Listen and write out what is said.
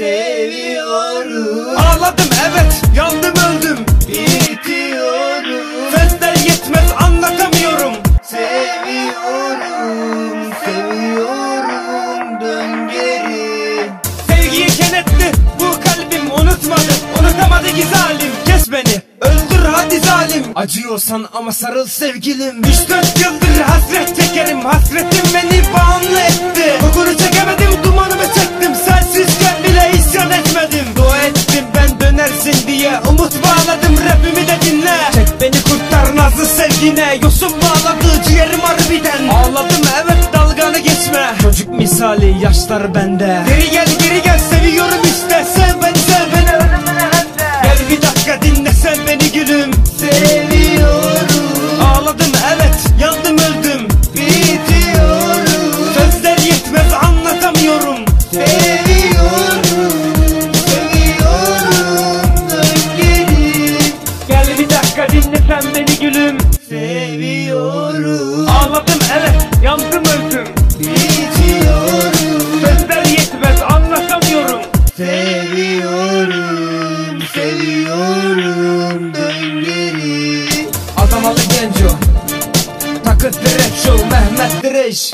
Seviyorum Ağladım evet yandım öldüm. Bitiyorum. Sözler yetmez anlatamıyorum. Seviyorum Seviyorum. Dön geri. Sevgiyi kenetti bu kalbim unutmadı. Unutamadı ki zalim kes beni. Öldür hadi zalim. Acıyorsan ama sarıl sevgilim. Üç dört yıldır hasret çekerim Hasretim beni bağımlı etti sevgine Yosun bağladı ciğerim harbiden. Ağladım evet dalganı geçme. Çocuk misali yaşlar bende. Geri gel geri gel seviyorum dinle sen beni gülüm. Seviyorum Ağladım evet yandım öldüm Bitiyorum Sözler yetmez anlatamıyorum Seviyorum Seviyorum Dön geri Adanalı Genco. Takıntı rap show Mehmet Direş